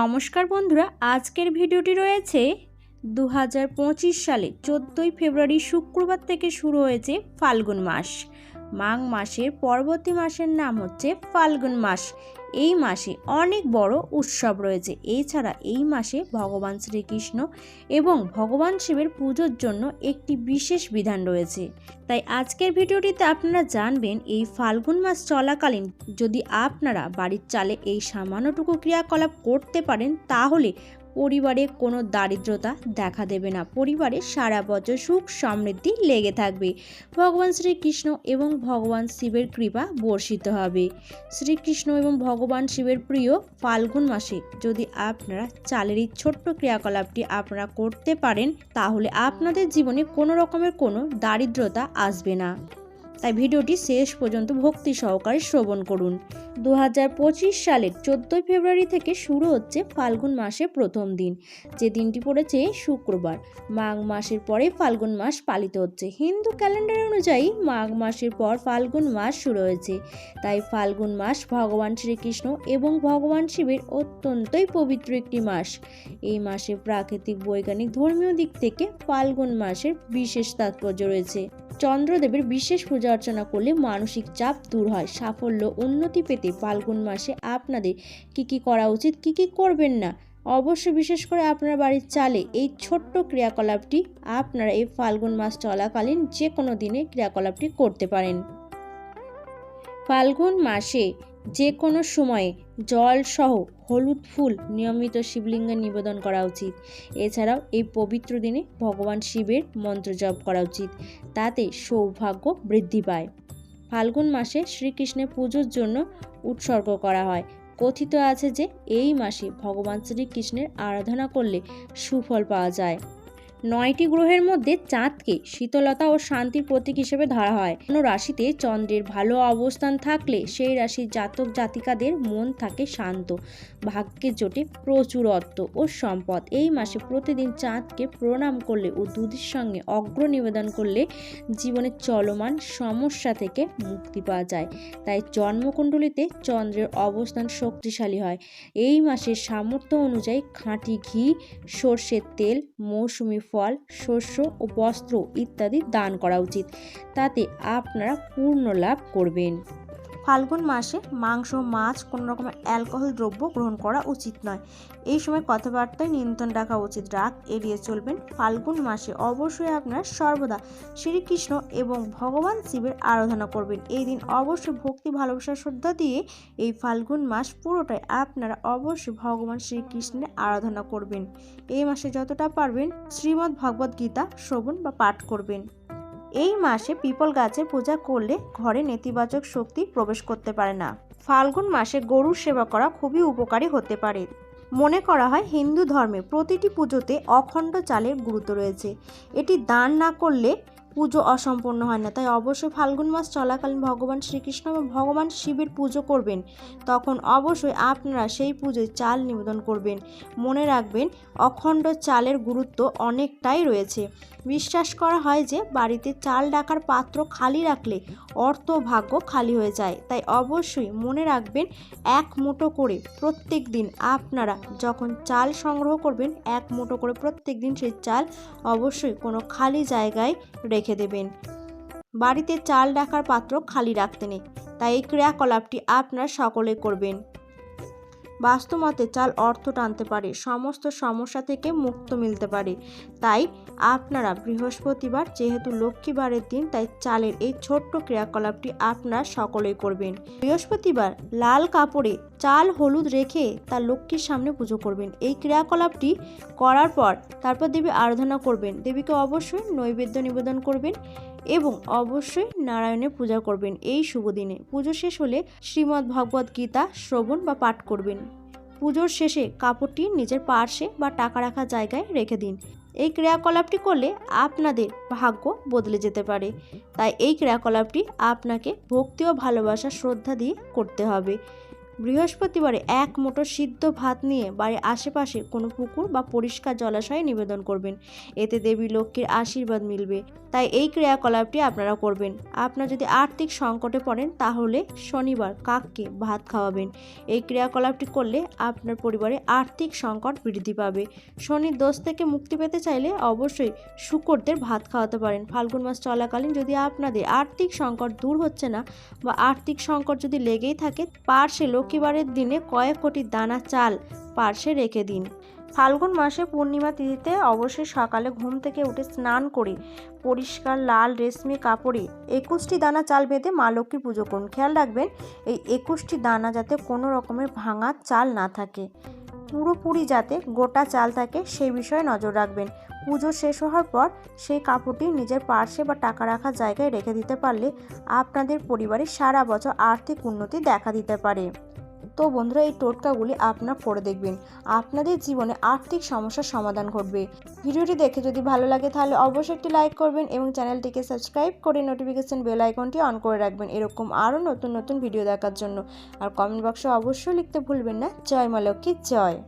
নমস্কার বন্ধুরা, আজকের ভিডিওটি রয়েছে দু হাজার পঁচিশ সালে চোদ্দোই ফেব্রুয়ারি শুক্রবার থেকে শুরু হয়েছে ফাল্গুন মাস। মাঘ মাসের পরবর্তী মাসের নাম হচ্ছে ফাল্গুন মাস। এই মাসে অনেক বড় উৎসব রয়েছে। এছাড়া এই মাসে ভগবান শ্রীকৃষ্ণ এবং ভগবান শিবের পুজোর জন্য একটি বিশেষ বিধান রয়েছে। তাই আজকের ভিডিওটিতে আপনারা জানবেন, এই ফাল্গুন মাস চলাকালীন যদি আপনারা বাড়ির চালে এই সামান্যটুকু ক্রিয়াকলাপ করতে পারেন, তাহলে পরিবারে কোনো দারিদ্রতা দেখা দেবে না। পরিবারে সারা বছর সুখ সমৃদ্ধি লেগে থাকবে। ভগবান শ্রীকৃষ্ণ এবং ভগবান শিবের কৃপা বর্ষিত হবে। শ্রীকৃষ্ণ এবং ভগবান শিবের প্রিয় ফাল্গুন মাসে যদি আপনারা চালের এই ছোট্ট ক্রিয়াকলাপটি আপনারা করতে পারেন, তাহলে আপনাদের জীবনে কোনো রকমের কোনো দারিদ্রতা আসবে না। তাই ভিডিওটি শেষ পর্যন্ত ভক্তি সহকারে শ্রবণ করুন। দু হাজার পঁচিশ সালের চোদ্দোই ফেব্রুয়ারি থেকে শুরু হচ্ছে ফাল্গুন মাসের প্রথম দিন। যে দিনটি পড়েছে শুক্রবার। মাঘ মাসের পরে ফাল্গুন মাস পালিত হচ্ছে। হিন্দু ক্যালেন্ডার অনুযায়ী মাঘ মাসের পর ফাল্গুন মাস শুরু হয়েছে। তাই ফাল্গুন মাস ভগবান শ্রীকৃষ্ণ এবং ভগবান শিবের অত্যন্তই পবিত্র একটি মাস। এই মাসে প্রাকৃতিক বৈজ্ঞানিক ধর্মীয় দিক থেকে ফাল্গুন মাসের বিশেষ তাৎপর্য রয়েছে। চন্দ্রদেবের বিশেষ পূজা অর্চনা করলে মানসিক চাপ দূর হয়। সাফল্য, উন্নতি পেতে ফাল্গুন মাসে আপনাদের কি কি করা উচিত, কি কি করবেন না? অবশ্য বিশেষ করে আপনার বাড়ির চালে এই ছোট্ট ক্রিয়াকলাপটি আপনারা এই ফাল্গুন মাস চলাকালীন যে কোনো দিনে ক্রিয়াকলাপটি করতে পারেন। ফাল্গুন মাসে যে কোনো সময়ে জল সহ হলুদ ফুল নিয়মিত শিবলিঙ্গে নিবেদন করা উচিত। এছাড়াও এই পবিত্র দিনে ভগবান শিবের মন্ত্র জপ করা উচিত, তাতে সৌভাগ্য বৃদ্ধি পায়। ফাল্গুন মাসে শ্রীকৃষ্ণের পুজোর জন্য উৎসর্গ করা হয়। কথিত আছে যে এই মাসে ভগবান শ্রীকৃষ্ণের আরাধনা করলে সুফল পাওয়া যায়। নয়টি গ্রহের মধ্যে চাঁদকে শীতলতা ও শান্তির প্রতীক হিসেবে ধরা হয়। কোনো রাশিতে চন্দ্রের ভালো অবস্থান থাকলে সেই রাশির জাতক জাতিকাদের মন থাকে শান্ত ভাগ্যে জোটে প্রচুর অর্থ ও সম্পদ। এই মাসে প্রতিদিন চাঁদকে প্রণাম করলে ও দুধের সঙ্গে অগ্র নিবেদন করলে জীবনের চলমান সমস্যা থেকে মুক্তি পাওয়া যায়। তাই জন্মকুণ্ডলিতে চন্দ্রের অবস্থান শক্তিশালী হয়। এই মাসের সামর্থ্য অনুযায়ী খাঁটি ঘি, সর্ষের তেল, মৌসুমি ফল শস্য ও বস্ত্র ইত্যাদি দান করা উচিত। তাতে আপনারা পূর্ণ লাভ করবেন। ফাল্গুন মাসে মাংস, মাছ, কোনো রকমের অ্যালকোহল দ্রব্য গ্রহণ করা উচিত নয়। এই সময় কথাবার্তায় নিয়ন্ত্রণ রাখা উচিত। রাগ এড়িয়ে চলবেন। ফাল্গুন মাসে অবশ্যই আপনার সর্বদা শ্রীকৃষ্ণ এবং ভগবান শিবের আরাধনা করবেন। এই দিন অবশ্যই ভক্তি, ভালোবাসা, শ্রদ্ধা দিয়ে এই ফাল্গুন মাস পুরোটাই আপনারা অবশ্যই ভগবান শ্রীকৃষ্ণের আরাধনা করবেন। এই মাসে যতটা পারবেন শ্রীমদ্ ভগবদ্ গীতা শ্রবণ বা পাঠ করবেন। এই মাসে পিপল গাছের পূজা করলে ঘরে নেতিবাচক শক্তি প্রবেশ করতে পারে না। ফাল্গুন মাসে গরুর সেবা করা খুবই উপকারী হতে পারে। মনে করা হয় হিন্দু ধর্মে প্রতিটি পুজোতে অখণ্ড চালের গুরুত্ব রয়েছে। এটি দান না করলে পুজো অসম্পূর্ণ হয় না। তাই অবশ্যই ফাল্গুন মাস চলাকালীন ভগবান শ্রীকৃষ্ণ এবং ভগবান শিবের পুজো করবেন। তখন অবশ্যই আপনারা সেই পুজোয় চাল নিবেদন করবেন। মনে রাখবেন, অখণ্ড চালের গুরুত্ব অনেকটাই রয়েছে। বিশ্বাস করা হয় যে, বাড়িতে চাল ডাকার পাত্র খালি রাখলে অর্থ ভাগ্য খালি হয়ে যায়। তাই অবশ্যই মনে রাখবেন, এক মুঠো করে প্রত্যেক দিন আপনারা যখন চাল সংগ্রহ করবেন, এক মুঠো করে প্রত্যেক দিন সেই চাল অবশ্যই কোনো খালি জায়গায় রেখে দেবেন। বাড়িতে চাল ডাকার পাত্র খালি রাখতে নেই তাই এই ক্রিয়াকলাপটি আপনার সকলে করবেন। বাস্তুমতে চাল অর্থ টানতে পারে, সমস্ত সমস্যা থেকে মুক্ত মিলতে পারে। তাই আপনারা বৃহস্পতিবার, যেহেতু লক্ষ্মীবারের দিন, তাই চালের এই ছোট্ট ক্রিয়াকলাপটি আপনারা সকলেই করবেন। বৃহস্পতিবার, লাল কাপড়ে চাল হলুদ রেখে তার লক্ষ্মীর সামনে পুজো করবেন। এই ক্রিয়াকলাপটি করার পর তারপর দেবী আরাধনা করবেন। দেবীকে অবশ্যই নৈবেদ্য নিবেদন করবেন। এবং অবশ্যই নারায়ণের পূজা করবেন এই শুভ দিনে। পুজো শেষ হলে শ্রীমদ্ ভগবদ্ গীতা শ্রবণ বা পাঠ করবেন। পুজোর শেষে কাপড়টি নিজের পার্শ্বে বা টাকা রাখা জায়গায় রেখে দিন। এই ক্রিয়াকলাপটি করলে আপনাদের ভাগ্য বদলে যেতে পারে। তাই এই ক্রিয়াকলাপটি আপনাকে ভক্তি ও ভালোবাসা শ্রদ্ধা দিয়ে করতে হবে। বৃহস্পতিবারে এক মোটো সিদ্ধ ভাত নিয়ে বাড়ির আশেপাশে কোনো পুকুর বা পরিষ্কার জলাশয়ে নিবেদন করবেন। এতে দেবী লক্ষ্মীর আশীর্বাদ মিলবে। তাই এই ক্রিয়াকলাপটি আপনারা করবেন। আপনার যদি আর্থিক সংকটে পড়েন, তাহলে শনিবার কাককে ভাত খাওয়াবেন। এই ক্রিয়াকলাপটি করলে আপনার পরিবারে আর্থিক সংকট বৃদ্ধি পাবে। শনির দোষ থেকে মুক্তি পেতে চাইলে অবশ্যই শুকরদের ভাত খাওয়াতে পারেন। ফাল্গুন মাস চলাকালীন যদি আপনাদের আর্থিক সংকট দূর হচ্ছে না বা আর্থিক সংকট যদি লেগেই থাকে পার্শ্বে লক্ষ্মীবারের দিনে কয়েক কোটি দানা চাল পার্শ্বে রেখে দিন। ফাল্গুন মাসে পূর্ণিমা তিথিতে অবশ্যই সকালে ঘুম থেকে উঠে স্নান করে। পরিষ্কার লাল রেশমি কাপড়ে একুশটি দানা চাল বেঁধে মা লক্ষ্মীর পুজো করুন। খেয়াল রাখবেন, এই একুশটি দানা যাতে কোনো রকমের ভাঙা চাল না থাকে। পুরোপুরি যাতে গোটা চাল থাকে সেই বিষয়ে নজর রাখবেন। পুজো শেষ হওয়ার পর সেই কাপড়টি নিজের পার্শ্বে বা টাকা রাখার জায়গায় রেখে দিতে পারলে আপনাদের পরিবারে সারা বছর আর্থিক উন্নতি দেখা দিতে পারে। তো বন্ধুরা, এই টোটকাগুলি আপনার করে দেখবেন। আপনাদের জীবনে আর্থিক সমস্যার সমাধান ঘটবে। ভিডিওটি দেখে যদি ভালো লাগে, তাহলে অবশ্যই একটি লাইক করবেন এবং চ্যানেলটিকে সাবস্ক্রাইব করে নোটিফিকেশন বেল আইকনটি অন করে রাখবেন এরকম আরও নতুন নতুন ভিডিও দেখার জন্য। আর কমেন্ট বক্সে অবশ্যই লিখতে ভুলবেন না। জয় মা লক্ষ্মী, জয়।